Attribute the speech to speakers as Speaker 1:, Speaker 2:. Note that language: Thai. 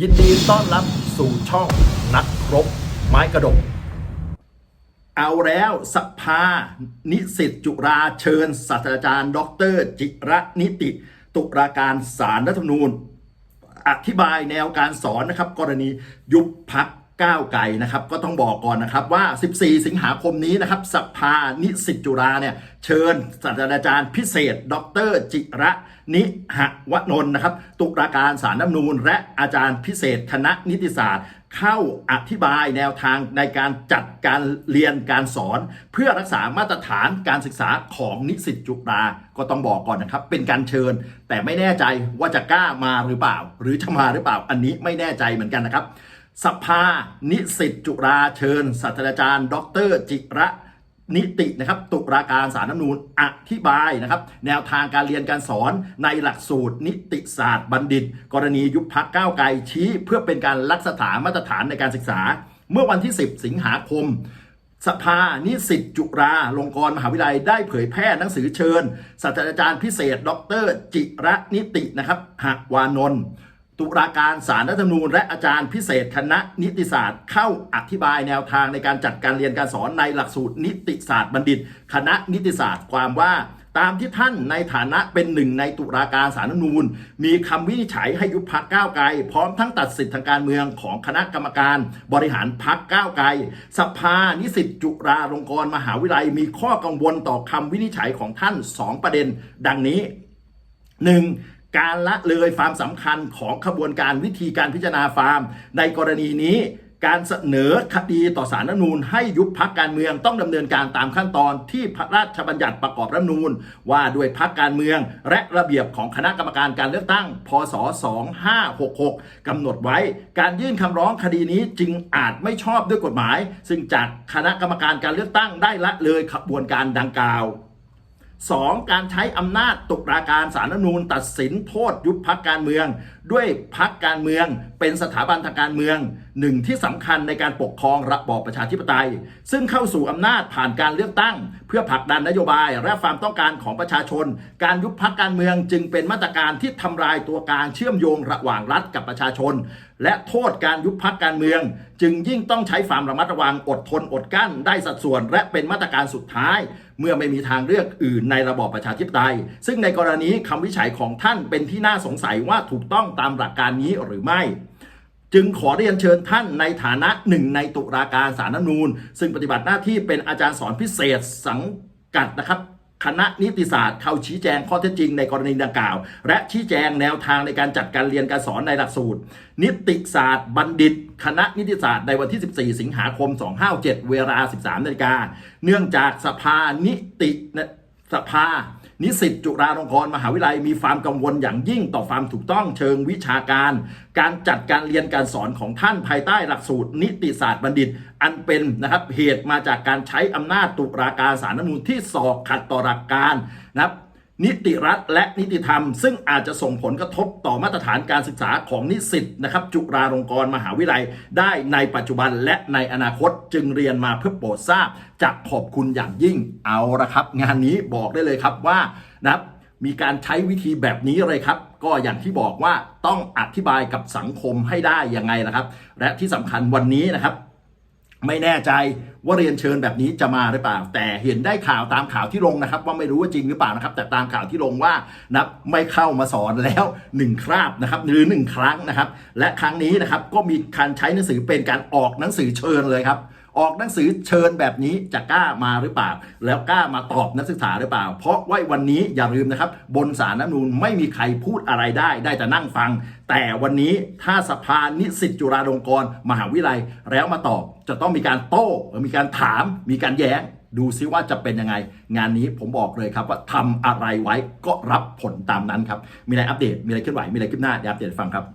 Speaker 1: ยินดีต้อนรับสู่ช่องนักรบ ไม้กระดก เอาแล้วสภา นิสิตจุราเชิญศาสตราจารย์ ดร จิระนิติ ตุลาการสารรัฐธรรมนูญ อธิบายแนวการสอนนะครับ กรณียุบพัก ก้าวไกลนะครับก็ต้องบอกก่อนนะครับว่า 14 สิงหาคมนี้นะครับสภานิสิตจุฬาเนี่ยเชิญศาสตราจารย์พิเศษ ดร จิระนิหวนนนะครับ ตุลาการสารรัฐธรรมนูญและอาจารย์พิเศษคณะนิติศาสตร์ เข้าอธิบายแนวทางในการจัดการเรียนการสอน เพื่อรักษามาตรฐานการศึกษาของนิสิตจุฬาก็ต้องบอกก่อนนะครับ เป็นการเชิญ แต่ไม่แน่ใจว่าจะกล้ามาหรือเปล่า หรือจะมาหรือเปล่าอันนี้ไม่แน่ใจเหมือนกันนะครับ สภา นิสิตจุฬาเชิญศาสตราจารย์ ดร จิระนิตินะครับตุลาการสารน้ำนูญอธิบายนะครับ แนวทางการเรียนการสอนในหลักสูตร นิติศาสตร์บัณฑิต กรณียุบพักก้าวไกลชี้ เพื่อเป็นการรักษามาตรฐานในการศึกษา เมื่อวันที่ 10 สิงหาคม สภานิสิตจุฬาลงกรณ์มหาวิทยาลัยได้เผยแพร่หนังสือเชิญศาสตราจารย์พิเศษ ดร จิระนิตินะครับหวานนท์ ตุลาการสารรัฐธรรมนูญและอาจารย์พิเศษคณะนิติศาสตร์ เข้าอธิบายแนวทางในการจัดการเรียนการสอนในหลักสูตรนิติศาสตร์บัณฑิต คณะนิติศาสตร์ความว่าตามที่ท่านในฐานะเป็นหนึ่งในตุลาการสารรัฐธรรมนูญมีคำวินิจฉัยให้ยุบพักก้าวไกล พร้อมทั้งตัดสิทธิทางการเมืองของคณะกรรมการ บริหารพักก้าวไกล สภานิสิตจุฬาลงกรณ์มหาวิทยาลัย มีข้อกังวลต่อคำวินิจฉัยของท่าน 2 ประเด็น ดังนี้ 1. การละเลยฟามสำคัญของขบวนการวิธีการพิจารณาฟาร์ม ในกรณีนี้การเสนอคดีต่อสารรัฐนูญให้ยุบพักการเมืองต้องดำเนินการตามขั้นตอนที่พระราชบัญญัติประกอบรัฐนูญว่าด้วยพักการเมืองและระเบียบของคณะกรรมการการเลือกตั้ง พศ 2566กำหนดไว้ การยื่นคำร้องคดีนี้จึงอาจไม่ชอบด้วยกฎหมาย ซึ่งจากคณะกรรมการการเลือกตั้งได้ละเลยขบวนการดังกล่าว 2. การใช้อำนาจตุลาการสารรัฐนูญตัดสินโทษยุบพักการเมือง ด้วยพักการเมืองเป็นสถาบันทางการเมืองหนึ่งที่สำคัญในการปกครองระบอบประชาธิปไตย ซึ่งเข้าสู่อำนาจผ่านการเลือกตั้ง เพื่อผลักดันนโยบายและความต้องการของประชาชน การยุบพักการเมืองจึงเป็นมาตรการที่ทำลายตัวการเชื่อมโยงระหว่างรัฐกับประชาชน และโทษการยุบพักการเมือง จึงยิ่งต้องใช้ความระมัดระวังอดทนอดกั้น ได้สัดส่วน และเป็นมาตรการสุดท้าย เมื่อไม่มีทางเลือกอื่นในระบอบประชาธิปไตย ซึ่งในกรณีคำวิจัยของท่านเป็นที่น่าสงสัยว่าถูกต้องตามหลักการนี้หรือไม่จึงขอเรียนเชิญท่านในฐานะหนึ่งในตุลาการสารรัฐธรรมนูญซึ่งปฏิบัติหน้าที่เป็นอาจารย์สอนพิเศษสังกัดนะครับ คณะนิติศาสตร์เข้าชี้แจงข้อเท็จจริงในกรณีดังกล่าว และชี้แจงแนวทางในการจัดการเรียนการสอนในหลักสูตร นิติศาสตร์บัณฑิต คณะนิติศาสตร์ในวันที่ 14 สิงหาคม 257 เวลา 13นาฬิกาเนื่องจากสภานิติ สภา นิสิตจุฬาลงกรณ์มหาวิทยาลัยมีความกังวลอย่างยิ่งต่อความถูกต้องเชิงวิชาการ การจัดการเรียนการสอนของท่านภายใต้หลักสูตร นิติศาสตร์บัณฑิต อันเป็นนะครับเหตุมาจากการใช้อำนาจตุลาการสารรัฐมนูลที่สอบขัดต่อหลักการนะครับ นิติรัฐและนิติธรรม ซึ่งอาจจะส่งผลกระทบต่อมาตรฐานการศึกษาของนิสิตนะครับจุฬาลงกรณ์มหาวิทยาลัย ได้ในปัจจุบันและในอนาคตจึงเรียนมาเพื่อโปรดทราบจะขอบคุณอย่างยิ่งเอาละครับ งานนี้บอกได้เลยครับว่านะครับมีการใช้วิธีแบบนี้เลยครับ ก็อย่างที่บอกว่าต้องอธิบายกับสังคมให้ได้ยังไงนะครับ และที่สำคัญวันนี้นะครับ ไม่แน่ใจว่าเรียนเชิญแบบนี้จะมาหรือเปล่า แต่เห็นได้ข่าวตามข่าวที่ลงนะครับ ว่าไม่รู้ว่าจริงหรือเปล่านะครับ แต่ตามข่าวที่ลงว่านับไม่เข้ามาสอนแล้ว1คราบนะครับหรือ1ครั้งนะครับ และครั้งนี้นะครับก็มีการใช้หนังสือเป็นการออกหนังสือเชิญเลยครับ ออกหนังสือเชิญแบบนี้จะกล้ามาหรือเปล่า แล้วกล้ามาตอบนักศึกษาหรือเปล่า เพราะว่าวันนี้อย่าลืมนะครับ บนสารน้ำนูนไม่มีใครพูดอะไรได้ ได้แต่นั่งฟัง แต่วันนี้ถ้าสภานิสิตจุฬาลงกรณ์มหาวิทยาลัย แล้วมาตอบจะต้องมีการโต้มีการถาม มีการแย้งดูซิว่าจะเป็นยังไง งานนี้ผมบอกเลยครับว่าทำอะไรไว้ก็รับผลตามนั้นครับ มีอะไรอัปเดต มีอะไรเคลื่อนไหว มีอะไรขึ้นหน้าเดี๋ยวอัปเดตฟังครับ